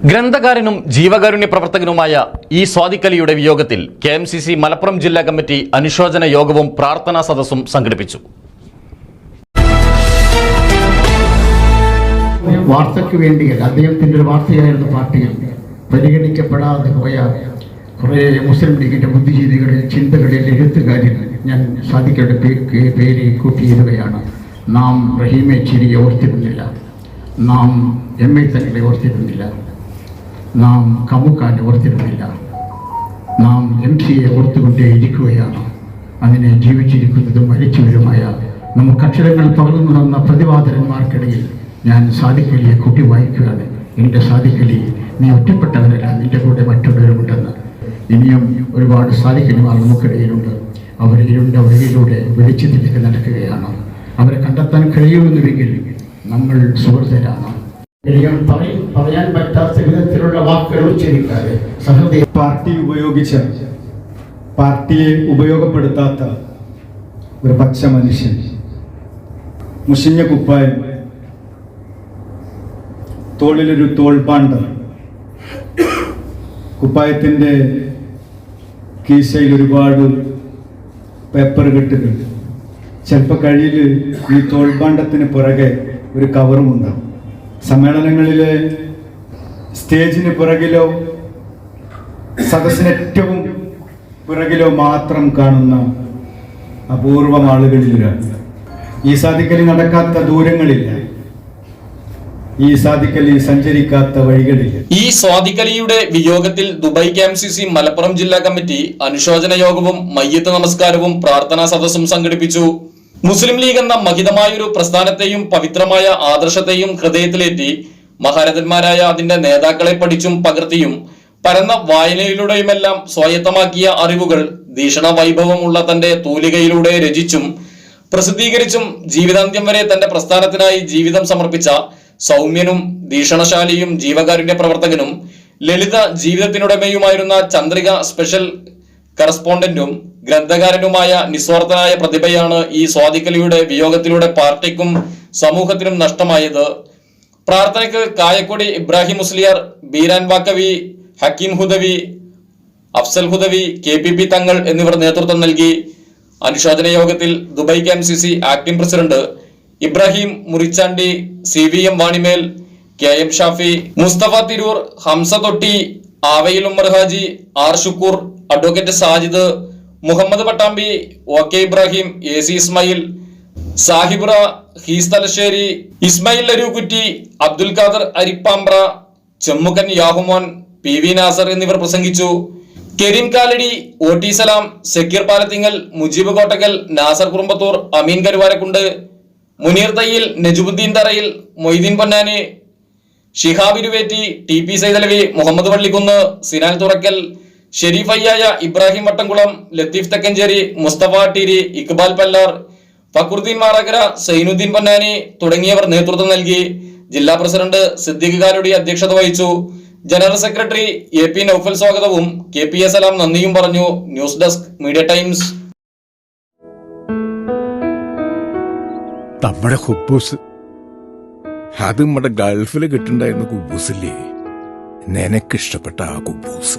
ഗ്രന്ഥകാരനും ജീവകാരുണ്യ പ്രവർത്തകനുമായ ഇ സ്വാദിക്കലിയുടെ വിയോഗത്തിൽ K M C C Malappuram ജില്ലാ കമ്മിറ്റി അനുശോചന യോഗവും പ്രാർത്ഥനാ സദസ്സും സംഘടിപ്പിച്ചു. വാർത്തയ്ക്ക് വേണ്ടിയല്ല അദ്ദേഹത്തിന്റെ ഒരു വാർത്തയായിരുന്നു പാർട്ടിയിൽ. പരിഗണിക്കപ്പെടാതെ പോയ കുറേ മുസ്ലിം ലീഗിന്റെ ബുദ്ധിജീവികളിൽ ചിന്തകളിൽ എഴുത്തുകാരിൽ ഞാൻ സാദിക്കയുടെ പേര് കൂട്ടിയിടുകയാണ് നാം റഹീമെ ചിരിയെ ഓർത്തിരുന്നില്ല നാം എം എ തങ്ങളെ ഓർത്തിരുന്നില്ല നാം കമുക്കാൻ ഓർത്തിരുന്നില്ല. നാം എം സിയെ ഓർത്തുകൊണ്ടേ ഇരിക്കുകയാണ്. അങ്ങനെ ജീവിച്ചിരിക്കുന്നതും മരിച്ചവരുമായ നമുക്ക് അക്ഷരങ്ങൾ പകർന്നു തന്ന പ്രതിവാദരന്മാർക്കിടയിൽ ഞാൻ സാധിക്കലിയെ കൂട്ടി വായിക്കുകയാണ്. എന്റെ സാധിക്കലി നീ ഒറ്റപ്പെട്ടവരല്ല നിന്റെ കൂടെ മറ്റുള്ളവരുമുണ്ടെന്ന്. ഇനിയും ഒരുപാട് സാധിക്കലിമാർ നമുക്കിടയിലുണ്ട്. അവർ ഇരുണ്ട വഴിയിലൂടെ വെളിച്ചത്തിലേക്ക് നടക്കുകയാണ്. അവരെ കണ്ടെത്താൻ കഴിയുമെന്നുവെങ്കിൽ നമ്മൾ സുഹൃത്തരാണ് പറയാൻ പറ്റാത്ത വിധത്തിലുള്ള വാക്കുകൾ ഉച്ചരിക്കാതെ. പാർട്ടി ഉപയോഗിച്ച പാർട്ടിയെ ഉപയോഗപ്പെടുത്താത്ത ഒരു പച്ച മനുഷ്യൻ മുഷിഞ്ഞ കുപ്പായം തോളിലൊരു തോൾപാണ്ട് കുപ്പായത്തിന്റെ കീശയിൽ ഒരുപാട് പേപ്പർ കെട്ടുകൾ ചിലപ്പോൾ കഴിയിൽ ഈ തോൾപാണ്ടത്തിന് പുറകെ ഒരു കവറും ഉണ്ടാവും സമ്മേളനങ്ങളിലെ സ്റ്റേജിന് പുറകിലോ സദസ്സിന് ഏറ്റവും പുറകിലോ മാത്രം കാണുന്ന അപൂർവം ആളുകളിലൊരാൾ. ഈ സാധിക്കലി നടക്കാത്ത ദൂരങ്ങളില്ല. ഈ സാധിക്കലി സഞ്ചരിക്കാത്ത വഴികളില്ല. ഈ സ്വാധികലിയുടെ വിയോഗത്തിൽ Dubai K C C Malappuram ജില്ലാ കമ്മിറ്റി അനുശോചന യോഗവും മയ്യത്ത് നമസ്കാരവും പ്രാർത്ഥനാ സദസ്സും സംഘടിപ്പിച്ചു. മുസ്ലിം ലീഗ് എന്ന മഹിതമായൊരു പ്രസ്ഥാനത്തെയും പവിത്രമായ ആദർശത്തെയും ഹൃദയത്തിലേറ്റി മഹാരഥന്മാരായ അതിന്റെ നേതാക്കളെ പഠിച്ചും പകർത്തിയും പരന്ന വായനയിലൂടെയുമെല്ലാം സ്വായത്തമാക്കിയ അറിവുകൾ ഭീഷണ വൈഭവമുള്ള തന്റെ തൂലികയിലൂടെ രചിച്ചും പ്രസിദ്ധീകരിച്ചും ജീവിതാന്ത്യം വരെ തന്റെ പ്രസ്ഥാനത്തിനായി ജീവിതം സമർപ്പിച്ച സൗമ്യനും ഭീഷണശാലിയും ജീവകാരുണ്യ പ്രവർത്തകനും ലളിത ജീവിതത്തിനുടമയുമായിരുന്ന ചന്ദ്രിക സ്പെഷ്യൽ കറസ്പോണ്ടന്റും ഗ്രന്ഥകാരനുമായ നിസ്വാർത്ഥനായ പ്രതിഭയാണ് ഈ സ്വാദിക്കലിയുടെ വിയോഗത്തിലൂടെ പാർട്ടിക്കും സമൂഹത്തിനും നഷ്ടമായത്. പ്രാർത്ഥനയ്ക്ക് Kayakkodi Ibrahim Musliyar Beeran Vakkavi Hakeem Hudavi Afsal Hudavi K P P Thangal എന്നിവർ നേതൃത്വം നൽകി. അനുശോചന യോഗത്തിൽ Dubai K M C C acting president Ibrahim Murichandi C V M Vanimel K M Shafi Musthafa Tirur Hamsa Thotti ആവയിൽ Ummer Haji R Shukkur advocate Sajid Muhammad Pattambi O K Ibrahim A C Ismail സാഹിബ്ര ഹീസ് Thalassery Ismail Arookutty Abdul Khader Arippampra Chemmukkan Yahumon P V Nasar എന്നിവർ പ്രസംഗിച്ചു. Kareem Kalady O T Salam Zakir Palathingal Mujeeb Kottakkal Nasar Kurumbathur Ameen Karuvarakundu Muneer Thayyil Najubuddin Tharayil Moideen Ponnani ഷിഹാബിരുവേറ്റി T P Saithalavi Muhammad Vallikkunnu Sinal Thurakkal ഷെരീഫയ്യായ ഇബ്രാഹിം വട്ടംകുളം ലത്തീഫ് തെക്കഞ്ചേരി മുസ്തഫ ടീരി ഇക്ബാൽ പല്ലാർ ഫക്രുദ്ദീൻ മാറകര സൈനുദ്ദീൻ പൊന്നാനി തുടങ്ങിയവർ നേതൃത്വം നൽകി. ജില്ലാ president Siddique Kaludi അധ്യക്ഷത വഹിച്ചു. General secretary A P Noufal സ്വാഗതവും കെ പി എസ് സലാം നന്ദിയും പറഞ്ഞു. News desk Media Times. നമ്മുടെ ഹുബൂസ്. അത് നമ്മുടെ ഗൾഫിൽ കിട്ടുണ്ടായിരുന്ന കുബൂസില്ലേ? നിനക്കിഷ്ടപ്പെട്ട ആ കുബൂസ്.